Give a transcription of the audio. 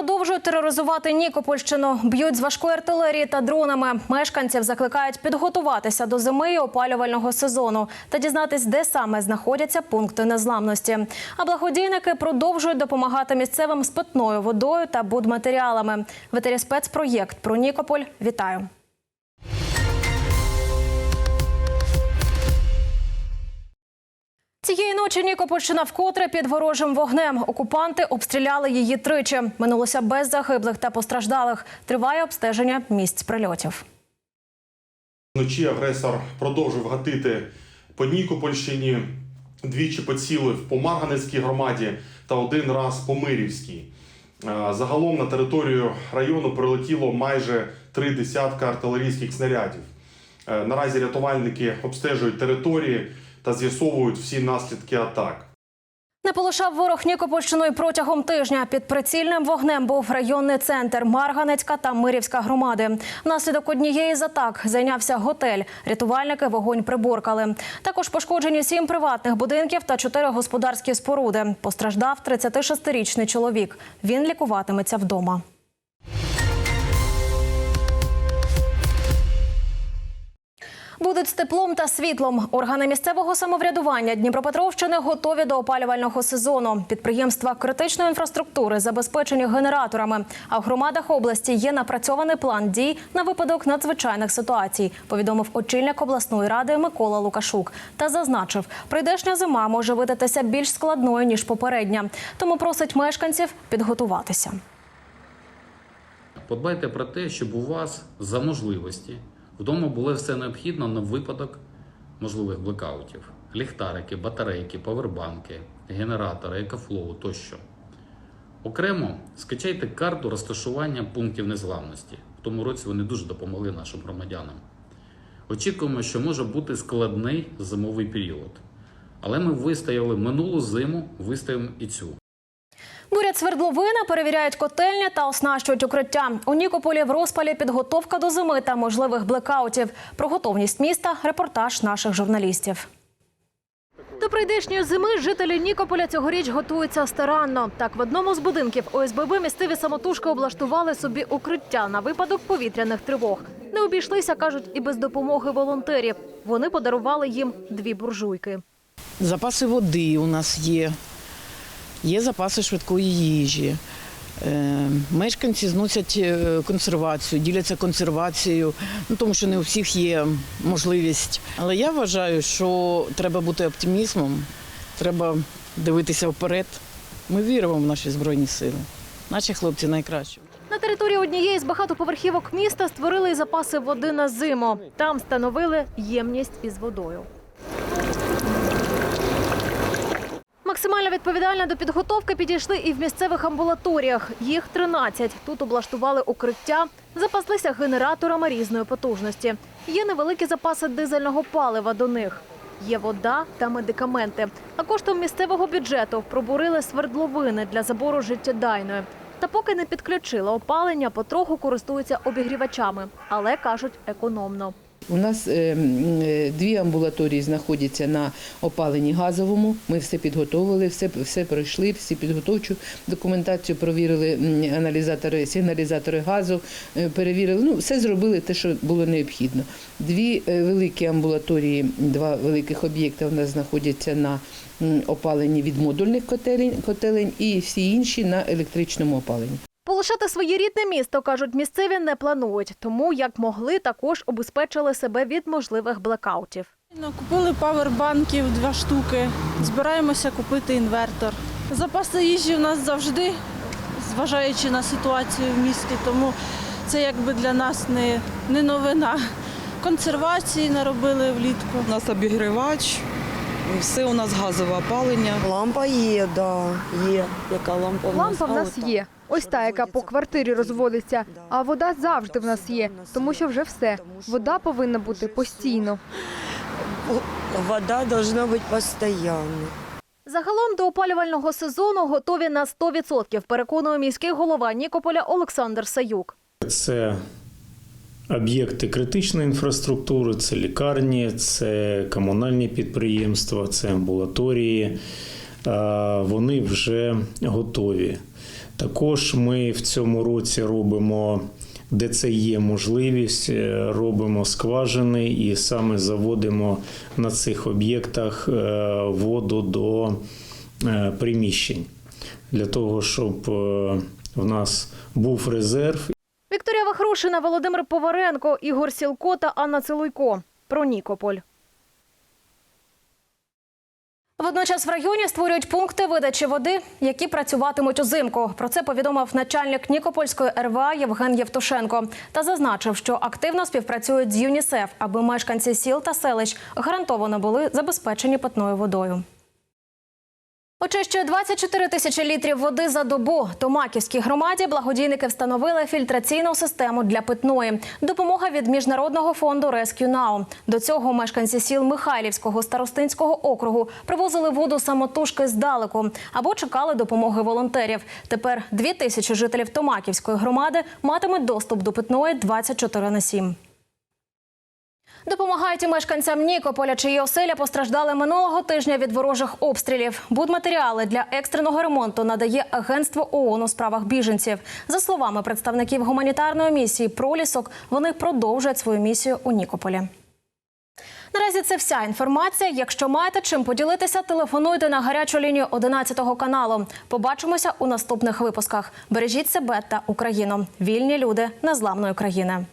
продовжують тероризувати Нікопольщину. Б'ють з важкої артилерії та дронами. Мешканців закликають підготуватися до зими і опалювального сезону та дізнатись, де саме знаходяться пункти незламності. А благодійники продовжують допомагати місцевим з питною водою та будматеріалами. В спецпроєкт про Нікополь. Вітаю. Цієї ночі Нікопольщина вкотре під ворожим вогнем. Окупанти обстріляли її тричі. Минулося без загиблих та постраждалих. Триває обстеження місць прильотів. Вночі агресор продовжив гатити по Нікопольщині, двічі поцілив по Марганецькій громаді та один раз по Мирівській. Е, Загалом на територію району прилетіло майже три десятка артилерійських снарядів. Е, Наразі рятувальники обстежують території та з'ясовують всі наслідки атак. Не полишав ворог Нікопольщиною протягом тижня. Під прицільним вогнем був районний центр Марганецька та Мирівська громади. Внаслідок однієї з атак зайнявся готель. Рятувальники вогонь приборкали. Також пошкоджені сім приватних будинків та чотири господарські споруди. Постраждав 36-річний чоловік. Він лікуватиметься вдома. Будуть з теплом та світлом. Органи місцевого самоврядування Дніпропетровщини готові до опалювального сезону. Підприємства критичної інфраструктури забезпечені генераторами. А в громадах області є напрацьований план дій на випадок надзвичайних ситуацій. Повідомив очільник обласної ради Микола Лукашук та зазначив, прийдешня зима може видатися більш складною ніж попередня. Тому просить мешканців підготуватися. Подбайте про те, щоб у вас за можливості вдома було все необхідно на випадок можливих блекаутів: ліхтарики, батарейки, павербанки, генератори, екофлоу тощо. Окремо скачайте карту розташування пунктів незламності. В тому році вони дуже допомогли нашим громадянам. Очікуємо, що може бути складний зимовий період. Але ми вистояли минулу зиму, вистоїмо і цю. Бурять свердловина, перевіряють котельні та оснащують укриття. У Нікополі в розпалі підготовка до зими та можливих блекаутів. Про готовність міста репортаж наших журналістів. До прийдешньої зими жителі Нікополя цьогоріч готуються старанно. Так, в одному з будинків ОСББ місцеві самотужки облаштували собі укриття на випадок повітряних тривог. Не обійшлися, кажуть, і без допомоги волонтерів. Вони подарували їм дві буржуйки. Запаси води у нас є, є запаси швидкої їжі. Е, Мешканці зносять е, консервацію, діляться консервацією, ну, тому що не у всіх є можливість. Але я вважаю, що треба бути оптимізмом, треба дивитися вперед. Ми віримо в наші збройні сили. Наші хлопці найкращі. На території однієї з багатоповерхівок міста створили запаси води на зиму. Там встановили ємність із водою. Максимально відповідально до підготовки підійшли і в місцевих амбулаторіях. Їх 13. Тут облаштували укриття, запаслися генераторами різної потужності. Є невеликі запаси дизельного палива до них. Є вода та медикаменти. А коштом місцевого бюджету пробурили свердловини для забору життєдайної. Та поки не підключили опалення, потроху користуються обігрівачами, але кажуть економно. У нас е, е, дві амбулаторії знаходяться на опаленні газовому. Ми все підготовили, все, все пройшли, всі підготовчу документацію провірили аналізатори, сигналізатори газу, е, перевірили. Ну, все зробили те, що було необхідно. Дві великі амбулаторії, два великих об'єкти у нас знаходяться на опаленні від модульних котелень, котелень і всі інші на електричному опаленні. Полишати своє рідне місто, кажуть, місцеві не планують. Тому, як могли, також обезпечили себе від можливих блекаутів. Ну, Купили павербанків два штуки. Збираємося купити інвертор. Запаси їжі у нас завжди, зважаючи на ситуацію в місті, тому це якби для нас не, не новина. Консервації наробили влітку. У нас обігрівач, все у нас газове опалення. Лампа є, да, є. Яка лампа в нас? Лампа в А, нас ота. є. Ось та, яка по квартирі розводиться. А вода завжди в нас є, тому що вже все. Вода повинна бути постійно. Вода должна бути постійно. Загалом до опалювального сезону готові на 100%, переконує міський голова Нікополя Олександр Саюк. Це об'єкти критичної інфраструктури, це лікарні, це комунальні підприємства, це амбулаторії. Вони вже готові. Також ми в цьому році робимо, де це є можливість, е, робимо скважини і саме заводимо на цих об'єктах е, воду до е, приміщень для того, щоб в нас був резерв Вікторія Володимир Поваренко, Ігор Сілко та Анна Целуйко. Про Нікополь. Водночас в районі створюють пункти видачі води, які працюватимуть узимку. Про це повідомив начальник Нікопольської РВА Євген Євтушенко та зазначив, що активно співпрацюють з ЮНІСЕФ, аби мешканці сіл та селищ гарантовано були забезпечені питною водою. Очищує 24 тисячі літрів води за добу. Томаківській громаді благодійники встановили фільтраційну систему для питної. Допомога від міжнародного фонду Rescue Now. До цього мешканці сіл Михайлівського старостинського округу привозили воду самотужки здалеку або чекали допомоги волонтерів. Тепер дві тисячі жителів Томаківської громади матимуть доступ до питної 24 на 7. Допомагають мешканцям Нікополя, чиї оселя постраждали минулого тижня від ворожих обстрілів. Будматеріали для екстреного ремонту надає Агентство ООН у справах біженців. За словами представників гуманітарної місії Пролісок, вони продовжують свою місію у Нікополі. Наразі це вся інформація. Якщо маєте чим поділитися, телефонуйте на гарячу лінію 11 каналу. Побачимося у наступних випусках. Бережіть себе та Україну. Вільні люди незламної країни.